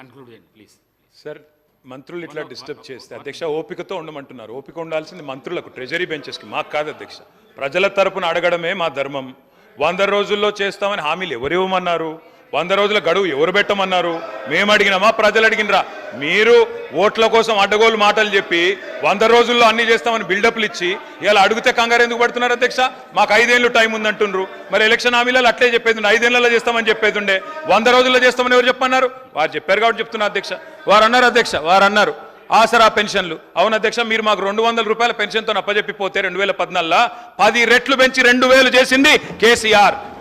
Conclude చేయండి please sir మంత్రులు ఇట్లా డిస్టర్బ్ చేస్తే అధ్యక్ష ఓపికతో ఉండమంటున్నారు. ఓపిక ఉండాల్సింది మంత్రులకు ట్రెజరీ బెంచెస్కి మాకు కాదు అధ్యక్ష. ప్రజల తరపున అడగడమే మా ధర్మం. వంద రోజుల్లో చేస్తామని హామీలు ఎవరు ఇవ్వమన్నారు? వంద రోజుల గడువు ఎవరు పెట్టమన్నారు? మేము అడిగినామా? ప్రజలు అడిగినరా? మీరు ఓట్ల కోసం అడ్డగోలు మాటలు చెప్పి వంద రోజుల్లో అన్ని చేస్తామని బిల్డప్లు ఇచ్చి ఇలా అడిగితే కంగారు ఎందుకు పడుతున్నారు అధ్యక్ష? మాకు ఐదేళ్ళు టైం ఉందంటుండ్రు. మరి ఎలక్షన్ హామీలలో అట్లే చెప్పేది ఐదేళ్ళలో చేస్తామని చెప్పేది ఉండే. వంద రోజుల్లో చేస్తామని ఎవరు చెప్పన్నారు వారు చెప్పారు కాబట్టి చెప్తున్నా అధ్యక్ష. వారు అన్నారు అధ్యక్ష వారు అన్నారు ఆసరా పెన్షన్లు. అవును అధ్యక్ష మీరు మాకు రెండు వందల రూపాయల పెన్షన్తో అప్పజెప్పిపోతే రెండు వేల పద్నాలుగులో పది రెట్లు పెంచి రెండు వేలు చేసింది కేసీఆర్.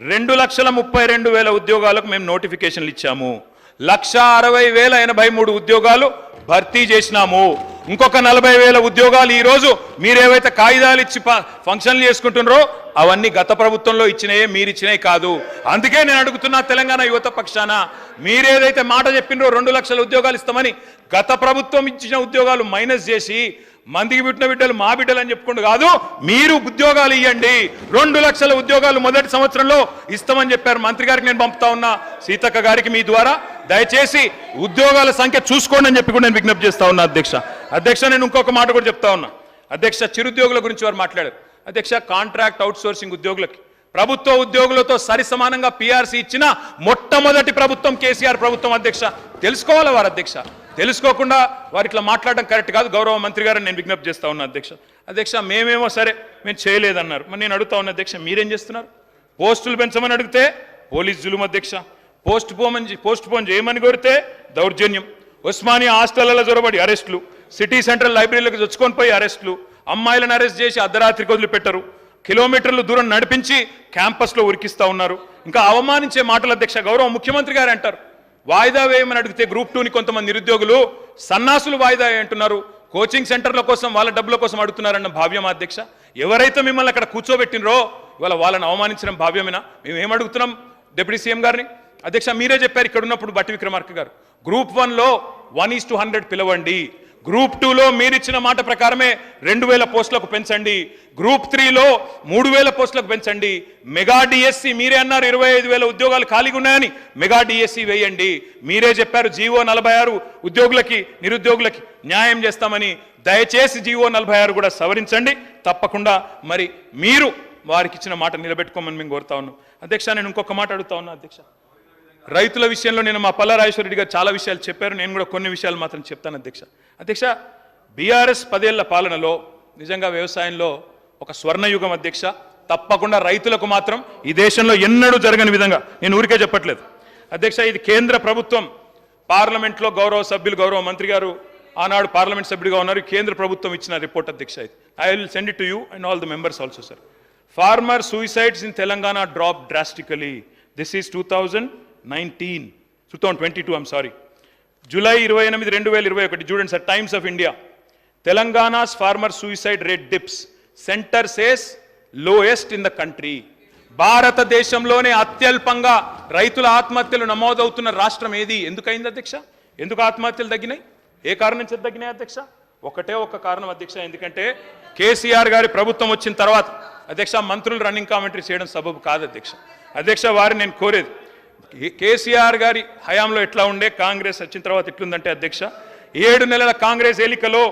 రెండు లక్షల ముప్పై రెండు వేల ఉద్యోగాలకు మేము నోటిఫికేషన్లు ఇచ్చాము. లక్ష అరవై వేల ఎనభై మూడు ఉద్యోగాలు భర్తీ చేసినాము. ఇంకొక నలభై వేల ఉద్యోగాలు ఈరోజు మీరేవైతే కాగితాలు ఇచ్చి ప- ఫంక్షన్లు చేసుకుంటున్నారో అవన్నీ గత ప్రభుత్వంలో ఇచ్చినాయే మీరు ఇచ్చినాయి కాదు. అందుకే నేను అడుగుతున్నా తెలంగాణ యువత పక్షాన మీరేదైతే మాట చెప్పినరో రెండు లక్షల ఉద్యోగాలు ఇస్తామని గత ప్రభుత్వం ఇచ్చిన ఉద్యోగాలు మైనస్ చేసి మందికి పుట్టిన బిడ్డలు మా బిడ్డలు అని చెప్పుకుంటూ కాదు మీరు ఉద్యోగాలు ఇవ్వండి రెండు లక్షల ఉద్యోగాలు మొదటి సంవత్సరంలో ఇస్తామని చెప్పారు మంత్రి గారికి నేను పంపుతా ఉన్నా. సీతక్క గారికి మీ ద్వారా. దయచేసి ఉద్యోగాల సంఖ్య చూసుకోండి అని చెప్పి కూడా నేను విజ్ఞప్తి చేస్తా ఉన్నా అధ్యక్ష. అధ్యక్ష నేను ఇంకొక మాట కూడా చెప్తా ఉన్నా. అధ్యక్ష చిరుద్యోగుల గురించి వారు మాట్లాడారు. అధ్యక్ష కాంట్రాక్ట్ అవుట్సోర్సింగ్ ఉద్యోగులకి ప్రభుత్వ ఉద్యోగులతో సరి సమానంగా పీఆర్సీ ఇచ్చిన మొట్టమొదటి ప్రభుత్వం కేసీఆర్ ప్రభుత్వం అధ్యక్ష. తెలుసుకోవాలి వారు అధ్యక్ష? తెలుసుకోకుండా వారు ఇట్లా మాట్లాడడం కరెక్ట్ కాదు. గౌరవ మంత్రి గారు నేను విజ్ఞప్తి చేస్తా ఉన్నా అధ్యక్ష. అధ్యక్ష మేమేమో సరే మేము చేయలేదన్నారు. మరి నేను అడుగుతా ఉన్నా అధ్యక్ష మీరేం చేస్తున్నారు? పోస్టులు పెంచమని అడిగితే పోలీస్ జులుం అధ్యక్ష. పోస్ట్ పోమని పోస్ట్ పోన్ చేయమని కోరితే దౌర్జన్యం. ఉస్మానియా హాస్టళ్ళలో జొరబడి అరెస్టులు. సిటీ సెంట్రల్ లైబ్రరీలకు చొచ్చుకొని పోయి అరెస్టులు. అమ్మాయిలను అరెస్ట్ చేసి అర్ధరాత్రికి వదిలిపెట్టరు. కిలోమీటర్లు దూరం నడిపించి క్యాంపస్లో ఉరికిస్తా ఉన్నారు. ఇంకా అవమానించే మాటలు అధ్యక్ష గౌరవ ముఖ్యమంత్రి గారు అంటారు. వాయిదా వేయమని అడిగితే గ్రూప్ టూని కొంతమంది నిరుద్యోగులు సన్నాసులు వాయిదా అంటున్నారు. కోచింగ్ సెంటర్ల కోసం వాళ్ళ డబ్బుల కోసం అడుగుతున్నారన్న భావ్యం అధ్యక్ష? ఎవరైతే మిమ్మల్ని అక్కడ కూర్చోబెట్టినరో ఇవాళ వాళ్ళని అవమానించడం భావ్యమేనా? మేము ఏం అడుగుతున్నాం డిప్యూటీ సీఎం గారిని? అధ్యక్ష మీరే చెప్పారు ఇక్కడ ఉన్నప్పుడు బట్టి విక్రమార్క గారు గ్రూప్ వన్లో వన్ ఈస్ టు హండ్రెడ్ పిలవండి. గ్రూప్ టూలో మీరిచ్చిన మాట ప్రకారమే రెండు వేల పోస్టులకు పెంచండి. గ్రూప్ త్రీలో మూడు వేల పోస్టులకు పెంచండి. మెగా డిఎస్సి మీరే అన్నారు ఇరవై ఐదు వేల ఉద్యోగాలు ఖాళీగా ఉన్నాయని. మెగా డిఎస్సి వేయండి. మీరే చెప్పారు జీవో నలభై ఆరు ఉద్యోగులకి నిరుద్యోగులకి న్యాయం చేస్తామని. దయచేసి జీవో నలభై ఆరు కూడా సవరించండి. తప్పకుండా మరి మీరు వారికి ఇచ్చిన మాట నిలబెట్టుకోమని మేము కోరుతా ఉన్నాం. అధ్యక్ష నేను ఇంకొక మాట అడుగుతా ఉన్నా అధ్యక్ష. రైతుల విషయంలో నేను మా పల్లా రెడ్డి గారు చాలా విషయాలు చెప్పారు. నేను కూడా కొన్ని విషయాలు మాత్రం చెప్తాను అధ్యక్ష. అధ్యక్ష బీఆర్ఎస్ పదేళ్ళ పాలనలో నిజంగా వ్యవసాయంలో ఒక స్వర్ణయుగం అధ్యక్ష. తప్పకుండా రైతులకు మాత్రం ఈ దేశంలో ఎన్నడూ జరగని విధంగా నేను ఊరికే చెప్పట్లేదు. అధ్యక్ష ఇది కేంద్ర ప్రభుత్వం పార్లమెంట్లో గౌరవ సభ్యులు గౌరవ మంత్రి గారు ఆనాడు పార్లమెంట్ సభ్యుడిగా ఉన్నారు. కేంద్ర ప్రభుత్వం ఇచ్చిన రిపోర్ట్ అధ్యక్ష ఇది. I will send it to you and all the members also sir farmer suicides in Telangana drop drastically this is two thousand nineteen two thousand twenty two I'm sorry July ఇరవై ఎనిమిది రెండు వేల ఇరవై ఒకటి చూడండి sir Times of India Telangana's farmer suicide rate dips centre says lowest in the country భారతదేశంలోనే అత్యల్పంగా రైతుల ఆత్మహత్యలు నమోదవుతున్న రాష్ట్రం ఏది? ఎందుకైంది అధ్యక్ష? ఎందుకు ఆత్మహత్యలు తగ్గినాయి? ఏ కారణం చేత తగ్గినాయి అధ్యక్ష? ఒకటే ఒక కారణం అధ్యక్ష ఎందుకంటే కేసీఆర్ గారి ప్రభుత్వం వచ్చిన తర్వాత అధ్యక్ష మంత్రులు రన్నింగ్ కామెంటరీ చేయడం సబబు కాదు అధ్యక్ష. అధ్యక్ష వారిని నేను కోరేది కేసీఆర్ గారి హయాంలో ఎట్లా ఉండే కాంగ్రెస్ వచ్చిన తర్వాత ఎట్లుందంటే అధ్యక్ష ఏడు నెలల కాంగ్రెస్ ఏలికలో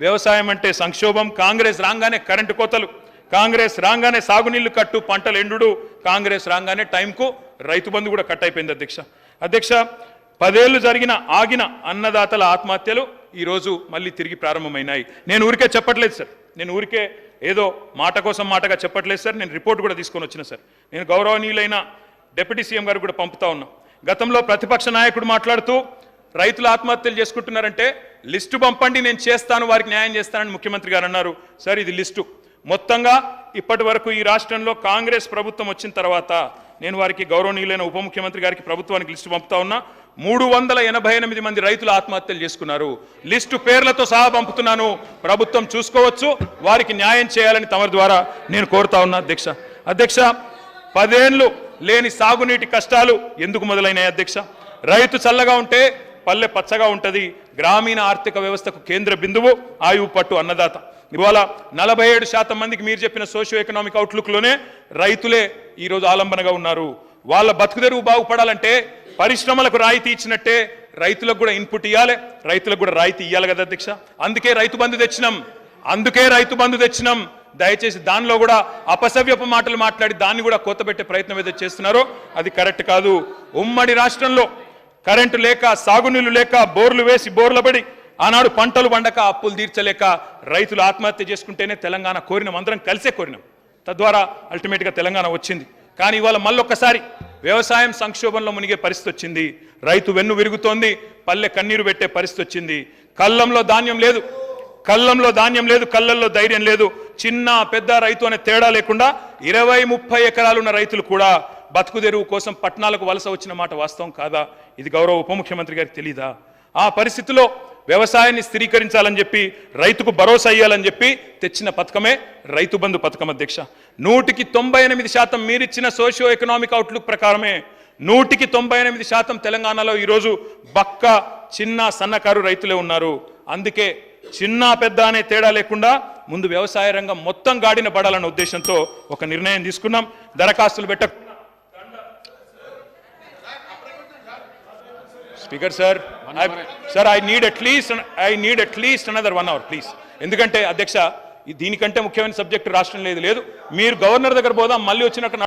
వ్యవసాయం అంటే సంక్షోభం కాంగ్రెస్ రాగానే కరెంటు కోతలు కాంగ్రెస్ రాగానే సాగునీళ్ళు కట్టు పంటలు ఎండుడు కాంగ్రెస్ రాగానే టైంకు రైతు బంధు కూడా కట్ అయిపోయింది అధ్యక్ష. అధ్యక్ష పదేళ్ళు జరిగిన ఆగిన అన్నదాతల ఆత్మహత్యలు ఈరోజు మళ్ళీ తిరిగి ప్రారంభమైనాయి. నేను ఊరికే చెప్పట్లేదు సార్. నేను ఊరికే ఏదో మాట కోసం మాటగా చెప్పట్లేదు సార్. నేను రిపోర్ట్ కూడా తీసుకొని వచ్చిన సార్. నేను గౌరవనీయులైన డిప్యూటీ సీఎం గారు కూడా పంపుతా ఉన్నాం. గతంలో ప్రతిపక్ష నాయకుడు మాట్లాడుతూ రైతులు ఆత్మహత్యలు చేసుకుంటున్నారంటే లిస్టు పంపండి నేను చేస్తాను వారికి న్యాయం చేస్తానని ముఖ్యమంత్రి గారు అన్నారు. సార్ ఇది లిస్టు. మొత్తంగా ఇప్పటి వరకు ఈ రాష్ట్రంలో కాంగ్రెస్ ప్రభుత్వం వచ్చిన తర్వాత నేను వారికి గౌరవనీయులైన ఉప ముఖ్యమంత్రి గారికి ప్రభుత్వానికి లిస్టు పంపుతా ఉన్నా మూడు వందల ఎనభై ఎనిమిది మంది రైతులు ఆత్మహత్యలు చేసుకున్నారు. లిస్టు పేర్లతో సహా పంపుతున్నాను. ప్రభుత్వం చూసుకోవచ్చు వారికి న్యాయం చేయాలని తమరి ద్వారా నేను కోరుతా ఉన్నా. అధ్యక్ష అధ్యక్ష పదేళ్ళు లేని సాగునీటి కష్టాలు ఎందుకు మొదలైనాయి అధ్యక్ష? రైతు చల్లగా ఉంటే పల్లె పచ్చగా ఉంటది. గ్రామీణ ఆర్థిక వ్యవస్థకు కేంద్ర బిందువు ఆయువు పట్టు అన్నదాత. ఇవాళ నలభై ఏడు శాతం మందికి మీరు చెప్పిన సోషియో ఎకనామిక్ అవుట్లుక్లోనే రైతులే ఈరోజు ఆలంబనగా ఉన్నారు. వాళ్ళ బతుకుదెరువు బాగుపడాలంటే పరిశ్రమలకు రాయితీ ఇచ్చినట్టే రైతులకు కూడా ఇన్పుట్ ఇవ్వాలి రైతులకు కూడా రాయితీ ఇవ్వాలి కదా అధ్యక్ష? అందుకే రైతు బంధు తెచ్చినాం. అందుకే రైతు బంధు తెచ్చినాం. దయచేసి దానిలో కూడా అపసవ్యపు మాటలు మాట్లాడి దాన్ని కూడా కొత్తబెట్టే ప్రయత్నం ఏదో చేస్తున్నారో అది కరెక్ట్ కాదు. ఉమ్మడి రాష్ట్రంలో కరెంటు లేక సాగునీళ్ళు లేక బోర్లు వేసి బోర్ల పడి ఆనాడు పంటలు పండక అప్పులు తీర్చలేక రైతులు ఆత్మహత్య చేసుకుంటేనే తెలంగాణ కోరినాం. అందరం కలిసే కోరినాం. తద్వారా అల్టిమేట్గా తెలంగాణ వచ్చింది. కానీ ఇవాళ మళ్ళొక్కసారి వ్యవసాయం సంక్షోభంలో మునిగే పరిస్థితి వచ్చింది. రైతు వెన్ను విరుగుతోంది పల్లె కన్నీరు పెట్టే పరిస్థితి వచ్చింది. కళ్ళంలో ధాన్యం లేదు. కళ్ళంలో ధాన్యం లేదు కళ్ళల్లో ధైర్యం లేదు. చిన్న పెద్ద రైతు అనే తేడా లేకుండా ఇరవై ముప్పై ఎకరాలున్న రైతులు కూడా బతుకు తెరువు కోసం పట్టణాలకు వలస వచ్చిన మాట వాస్తవం కాదా? ఇది గౌరవ ఉప ముఖ్యమంత్రి గారికి తెలీదా? ఆ పరిస్థితిలో వ్యవసాయాన్ని స్థిరీకరించాలని చెప్పి రైతుకు భరోసా ఇవ్వాలని చెప్పి తెచ్చిన పథకమే రైతు బంధు పథకం అధ్యక్ష. నూటికి తొంభై ఎనిమిది శాతం మీరిచ్చిన సోషియో ఎకనామిక్ అవుట్లుక్ ప్రకారమే నూటికి తొంభై ఎనిమిది శాతం తెలంగాణలో ఈరోజు బక్క చిన్న సన్నకారు రైతులే ఉన్నారు. అందుకే చిన్న పెద్ద అనే తేడా లేకుండా ముందు వ్యవసాయ రంగం మొత్తం గాడిన పడాలన్న ఉద్దేశంతో ఒక నిర్ణయం తీసుకున్నాం. దరఖాస్తులు పెట్ట speaker sir sir I need at least I need at least another one hour please ఎందుకంటే అధ్యక్ష దీనికంటే ముఖ్యమైన సబ్జెక్టు రాష్ట్రం లేదు లేదు. మీరు గవర్నర్ దగ్గర పోదాం మళ్ళీ వచ్చినాక